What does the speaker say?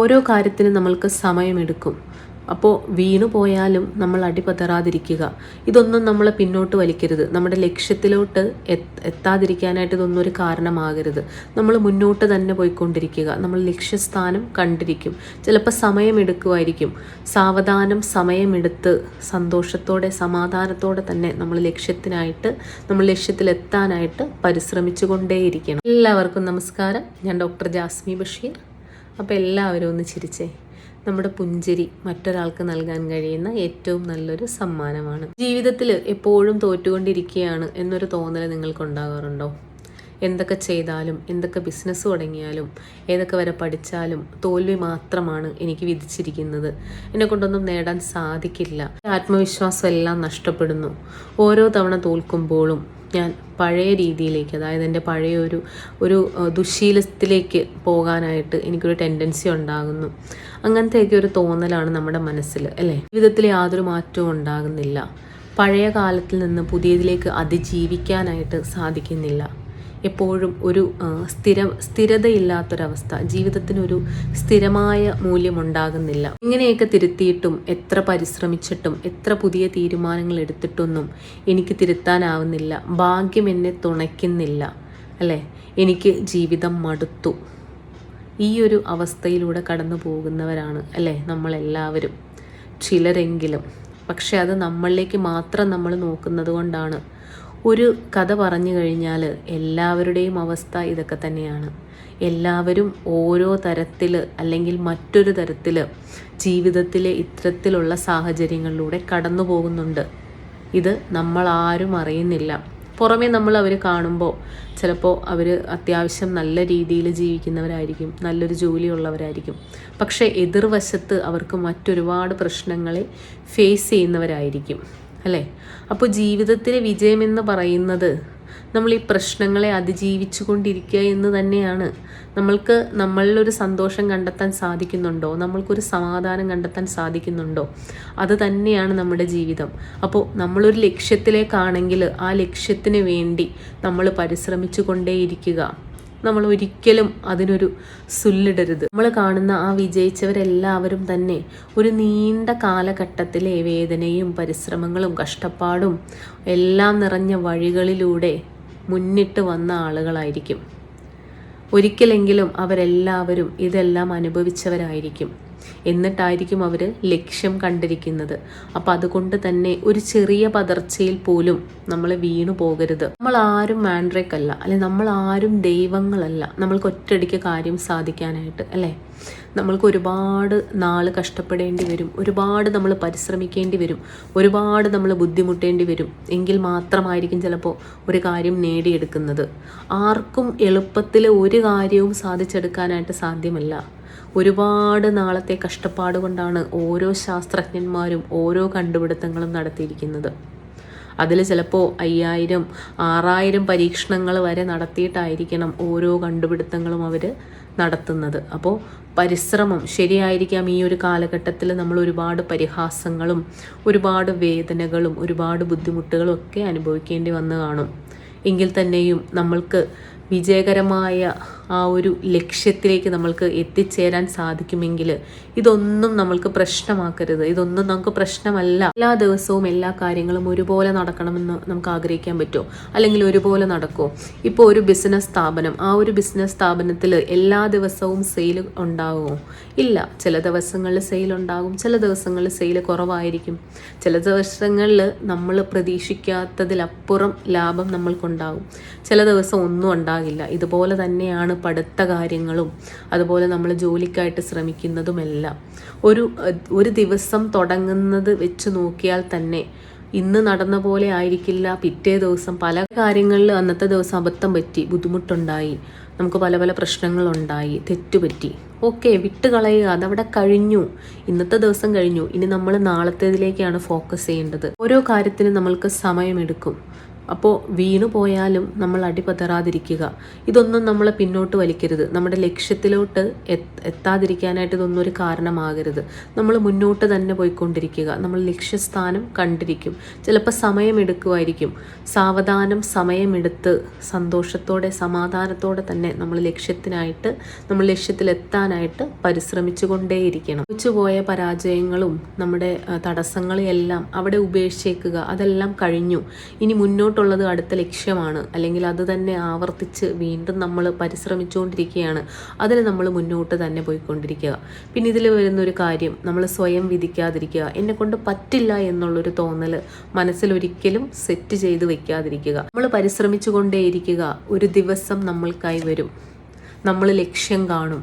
ഓരോ കാര്യത്തിനും നമ്മൾക്ക് സമയമെടുക്കും. അപ്പോൾ വീണു പോയാലും നമ്മൾ അടിപതറാതിരിക്കുക. ഇതൊന്നും നമ്മളെ പിന്നോട്ട് വലിക്കരുത്. നമ്മുടെ ലക്ഷ്യത്തിലോട്ട് എത്ത് എത്താതിരിക്കാനായിട്ട് ഇതൊന്നും ഒരു കാരണമാകരുത്. നമ്മൾ മുന്നോട്ട് തന്നെ പോയിക്കൊണ്ടിരിക്കുക. നമ്മൾ ലക്ഷ്യസ്ഥാനം കണ്ടിരിക്കും. ചിലപ്പോൾ സമയമെടുക്കുമായിരിക്കും. സാവധാനം സമയമെടുത്ത് സന്തോഷത്തോടെ സമാധാനത്തോടെ തന്നെ നമ്മൾ ലക്ഷ്യത്തിനായിട്ട് നമ്മൾ ലക്ഷ്യത്തിലെത്താനായിട്ട് പരിശ്രമിച്ചു കൊണ്ടേയിരിക്കണം എല്ലാവർക്കും നമസ്കാരം. ഞാൻ ഡോക്ടർ ജാസ്മി ബഷീർ. അപ്പോൾ എല്ലാവരും ഒന്ന് ചിരിച്ചേ. നമ്മുടെ പുഞ്ചിരി മറ്റൊരാൾക്ക് നൽകാൻ കഴിയുന്ന ഏറ്റവും നല്ലൊരു സമ്മാനമാണ്. ജീവിതത്തിൽ എപ്പോഴും തോറ്റുകൊണ്ടിരിക്കുകയാണ് എന്നൊരു തോന്നൽ നിങ്ങൾക്കുണ്ടാകാറുണ്ടോ? എന്തൊക്കെ ചെയ്താലും എന്തൊക്കെ ബിസിനസ് തുടങ്ങിയാലും ഏതൊക്കെ വരെ പഠിച്ചാലും തോൽവി മാത്രമാണ് എനിക്ക് വിധിച്ചിരിക്കുന്നത്. എന്നെ കൊണ്ടൊന്നും നേടാൻ സാധിക്കില്ല. ആത്മവിശ്വാസം എല്ലാം നഷ്ടപ്പെടുന്നു. ഓരോ തവണ തോൽക്കുമ്പോഴും ഞാൻ പഴയ രീതിയിലേക്ക് അതായത് എന്റെ പഴയ ഒരു ഒരു ദുശീലത്തിലേക്ക് പോകാനായിട്ട് എനിക്കൊരു ടെൻഡൻസി ഉണ്ടാകുന്നു. അങ്ങനത്തെയൊക്കെ ഒരു തോന്നലാണ് നമ്മുടെ മനസ്സിൽ അല്ലേ? ജീവിതത്തിൽ യാതൊരു മാറ്റവും ഉണ്ടാകുന്നില്ല. പഴയ കാലത്തിൽ നിന്ന് പുതിയതിലേക്ക് അതിജീവിക്കാനായിട്ട് സാധിക്കുന്നില്ല. എപ്പോഴും ഒരു സ്ഥിര സ്ഥിരതയില്ലാത്തൊരവസ്ഥ. ജീവിതത്തിനൊരു സ്ഥിരമായ മൂല്യം ഉണ്ടാകുന്നില്ല ഇങ്ങനെയൊക്കെ തിരുത്തിയിട്ടും എത്ര പരിശ്രമിച്ചിട്ടും എത്ര പുതിയ തീരുമാനങ്ങൾ എടുത്തിട്ടൊന്നും എനിക്ക് തിരുത്താനാവുന്നില്ല. ഭാഗ്യം എന്നെ തുണയ്ക്കുന്നില്ല. അല്ലേ? എനിക്ക് ജീവിതം മടുത്തു. ഈ ഒരു അവസ്ഥയിലൂടെ കടന്നു പോകുന്നവരാണ് അല്ലേ? നമ്മളെല്ലാവരും. ചിലരെങ്കിലും. പക്ഷെ അത് നമ്മളിലേക്ക് മാത്രം നമ്മൾ നോക്കുന്നത് കൊണ്ടാണ്. ഒരു കഥ പറഞ്ഞു കഴിഞ്ഞാൽ എല്ലാവരുടെയും അവസ്ഥ ഇതൊക്കെ തന്നെയാണ്. എല്ലാവരും ഓരോ തരത്തിൽ അല്ലെങ്കിൽ മറ്റൊരു തരത്തിൽ ജീവിതത്തിലെ ഇത്തരത്തിലുള്ള സാഹചര്യങ്ങളിലൂടെ കടന്നു പോകുന്നുണ്ട്. ഇത് ആരും അറിയുന്നില്ല. പുറമേ നമ്മൾ അവർ കാണുമ്പോൾ ചിലപ്പോൾ അവർ അത്യാവശ്യം നല്ല രീതിയിൽ ജീവിക്കുന്നവരായിരിക്കും നല്ലൊരു ജോലിയുള്ളവരായിരിക്കും. പക്ഷേ എതിർവശത്ത് അവർക്ക് മറ്റൊരുപാട് പ്രശ്നങ്ങളെ ഫേസ് ചെയ്യുന്നവരായിരിക്കും. അല്ലേ? അപ്പോൾ ജീവിതത്തിലെ വിജയമെന്ന് പറയുന്നത് നമ്മൾ ഈ പ്രശ്നങ്ങളെ അതിജീവിച്ചു കൊണ്ടിരിക്കുക എന്ന് തന്നെയാണ്. നമ്മൾക്ക് നമ്മളിലൊരു സന്തോഷം കണ്ടെത്താൻ സാധിക്കുന്നുണ്ടോ? നമ്മൾക്കൊരു സമാധാനം കണ്ടെത്താൻ സാധിക്കുന്നുണ്ടോ? അത് തന്നെയാണ് നമ്മുടെ ജീവിതം. അപ്പോൾ നമ്മളൊരു ലക്ഷ്യത്തിലേക്കാണെങ്കിൽ ആ ലക്ഷ്യത്തിന് വേണ്ടി നമ്മൾ പരിശ്രമിച്ചു കൊണ്ടേയിരിക്കുക. നമ്മൾ ഒരിക്കലും അതിനൊരു സുല്ലിടരുത്. നമ്മൾ കാണുന്ന ആ വിജയിച്ചവരെല്ലാവരും തന്നെ ഒരു നീണ്ട കാലഘട്ടത്തിലെ വേദനയും പരിശ്രമങ്ങളും കഷ്ടപ്പാടും എല്ലാം നിറഞ്ഞ വഴികളിലൂടെ മുന്നിട്ട് വന്ന ആളുകളായിരിക്കും. ഒരിക്കലെങ്കിലും അവരെല്ലാവരും ഇതെല്ലാം അനുഭവിച്ചവരായിരിക്കും. എന്നിട്ടായിരിക്കും അവർ ലക്ഷ്യം കണ്ടിരിക്കുന്നത്. അപ്പം അതുകൊണ്ട് തന്നെ ഒരു ചെറിയ പതർച്ചയിൽ പോലും നമ്മൾ വീണു പോകരുത്. നമ്മൾ ആരും മാൻഡ്രേക്ക് അല്ല അല്ലെ നമ്മൾ ആരും ദൈവങ്ങളല്ല നമ്മൾക്ക് ഒറ്റയടിക്ക് കാര്യം സാധിക്കാനായിട്ട് അല്ലേ? നമ്മൾക്ക് ഒരുപാട് നാൾ കഷ്ടപ്പെടേണ്ടി വരും ഒരുപാട് നമ്മൾ പരിശ്രമിക്കേണ്ടി വരും ഒരുപാട് നമ്മൾ ബുദ്ധിമുട്ടേണ്ടി വരും. എങ്കിൽ മാത്രമായിരിക്കും ചിലപ്പോൾ ഒരു കാര്യം നേടിയെടുക്കുന്നത്. ആർക്കും എളുപ്പത്തിൽ ഒരു കാര്യവും സാധിച്ചെടുക്കാനായിട്ട് സാധ്യമല്ല. ഒരുപാട് നാളത്തെ കഷ്ടപ്പാട് കൊണ്ടാണ് ഓരോ ശാസ്ത്രജ്ഞന്മാരും ഓരോ കണ്ടുപിടുത്തങ്ങളും നടത്തിയിരിക്കുന്നത്. അതിൽ ചിലപ്പോൾ അയ്യായിരം ആറായിരം പരീക്ഷണങ്ങൾ വരെ നടത്തിയിട്ടായിരിക്കണം ഓരോ കണ്ടുപിടുത്തങ്ങളും അവർ നടത്തുന്നത്. അപ്പോൾ പരിശ്രമം ശരിയായിരിക്കാം ഈ ഒരു കാലഘട്ടത്തിൽ നമ്മൾ ഒരുപാട് പരിഹാസങ്ങളും ഒരുപാട് വേദനകളും ഒരുപാട് ബുദ്ധിമുട്ടുകളും ഒക്കെ അനുഭവിക്കേണ്ടി വന്നു കാണും എങ്കിൽ തന്നെയും നമ്മൾക്ക് വിജയകരമായ ആ ഒരു ലക്ഷ്യത്തിലേക്ക് നമ്മൾക്ക് എത്തിച്ചേരാൻ സാധിക്കുമെങ്കിൽ ഇതൊന്നും നമ്മൾക്ക് പ്രശ്നമാക്കരുത്. ഇതൊന്നും നമുക്ക് പ്രശ്നമല്ല. എല്ലാ ദിവസവും എല്ലാ കാര്യങ്ങളും ഒരുപോലെ നടക്കണമെന്ന് നമുക്ക് ആഗ്രഹിക്കാൻ പറ്റുമോ? അല്ലെങ്കിൽ ഒരുപോലെ നടക്കുമോ? ഇപ്പോൾ ഒരു ബിസിനസ് സ്ഥാപനം ആ ഒരു ബിസിനസ് സ്ഥാപനത്തിൽ എല്ലാ ദിവസവും സെയിൽ ഉണ്ടാകുമോ ഇല്ല. ചില ദിവസങ്ങളിൽ സെയിൽ ഉണ്ടാകും ചില ദിവസങ്ങളിൽ സെയിൽ കുറവായിരിക്കും. ചില ദിവസങ്ങളിൽ നമ്മൾ പ്രതീക്ഷിക്കാത്തതിലപ്പുറം ലാഭം നമ്മൾക്കുണ്ടാകും. ചില ദിവസം ഒന്നും ഉണ്ടാകില്ല. ഇതുപോലെ തന്നെയാണ് പഠിത്ത കാര്യങ്ങളും അതുപോലെ നമ്മൾ ജോലിക്കായിട്ട് ശ്രമിക്കുന്നതുമെല്ലാം. ഒരു ഒരു ദിവസം തുടങ്ങുന്നത് വെച്ച് നോക്കിയാൽ തന്നെ ഇന്ന് നടന്ന പോലെ ആയിരിക്കില്ല. പിറ്റേ ദിവസം പല കാര്യങ്ങളിൽ അന്നത്തെ ദിവസം അബദ്ധം പറ്റി ബുദ്ധിമുട്ടുണ്ടായി നമുക്ക് പല പല പ്രശ്നങ്ങളുണ്ടായി തെറ്റുപറ്റി. ഓക്കെ വിട്ടുകളയുക അതവിടെ കഴിഞ്ഞു. ഇന്നത്തെ ദിവസം കഴിഞ്ഞു. ഇനി നമ്മൾ നാളത്തേതിലേക്കാണ് ഫോക്കസ് ചെയ്യേണ്ടത്. ഓരോ കാര്യത്തിനും നമ്മൾക്ക് സമയമെടുക്കും. അപ്പോൾ വീണു പോയാലും നമ്മൾ അടിപതറാതിരിക്കുക. ഇതൊന്നും നമ്മളെ പിന്നോട്ട് വലിക്കരുത്. നമ്മുടെ ലക്ഷ്യത്തിലോട്ട് എത്ത് എത്താതിരിക്കാനായിട്ട് ഇതൊന്നും ഒരു കാരണമാകരുത്. നമ്മൾ മുന്നോട്ട് തന്നെ പോയിക്കൊണ്ടിരിക്കുക. നമ്മൾ ലക്ഷ്യസ്ഥാനം കണ്ടിരിക്കും. ചിലപ്പോൾ സമയമെടുക്കുമായിരിക്കും സാവധാനം സമയമെടുത്ത് സന്തോഷത്തോടെ സമാധാനത്തോടെ തന്നെ നമ്മൾ ലക്ഷ്യത്തിനായിട്ട് നമ്മൾ ലക്ഷ്യത്തിലെത്താനായിട്ട് പരിശ്രമിച്ചു കൊണ്ടേയിരിക്കണം പോയ പരാജയങ്ങളും നമ്മുടെ തടസ്സങ്ങളെല്ലാം അവിടെ ഉപേക്ഷിക്കുക അതെല്ലാം കഴിഞ്ഞു. ഇനി മുന്നോട്ടുള്ളത് അടുത്ത ലക്ഷ്യമാണ്. അല്ലെങ്കിൽ അത് തന്നെ ആവർത്തിച്ച് വീണ്ടും നമ്മൾ പരിശ്രമിച്ചുകൊണ്ടിരിക്കുകയാണ്. അതിന് നമ്മൾ മുന്നോട്ട് തന്നെ പോയിക്കൊണ്ടിരിക്കുക. പിന്നെ ഇതിൽ വരുന്നൊരു കാര്യം നമ്മൾ സ്വയം വിധിക്കാതിരിക്കുക. എന്നെ കൊണ്ട് പറ്റില്ല എന്നുള്ളൊരു തോന്നൽ മനസ്സിലൊരിക്കലും സെറ്റ് ചെയ്ത് വെക്കാതിരിക്കുക. നമ്മൾ പരിശ്രമിച്ചുകൊണ്ടേയിരിക്കുക. ഒരു ദിവസം നമ്മൾക്കായി വരും നമ്മൾ ലക്ഷ്യം കാണും.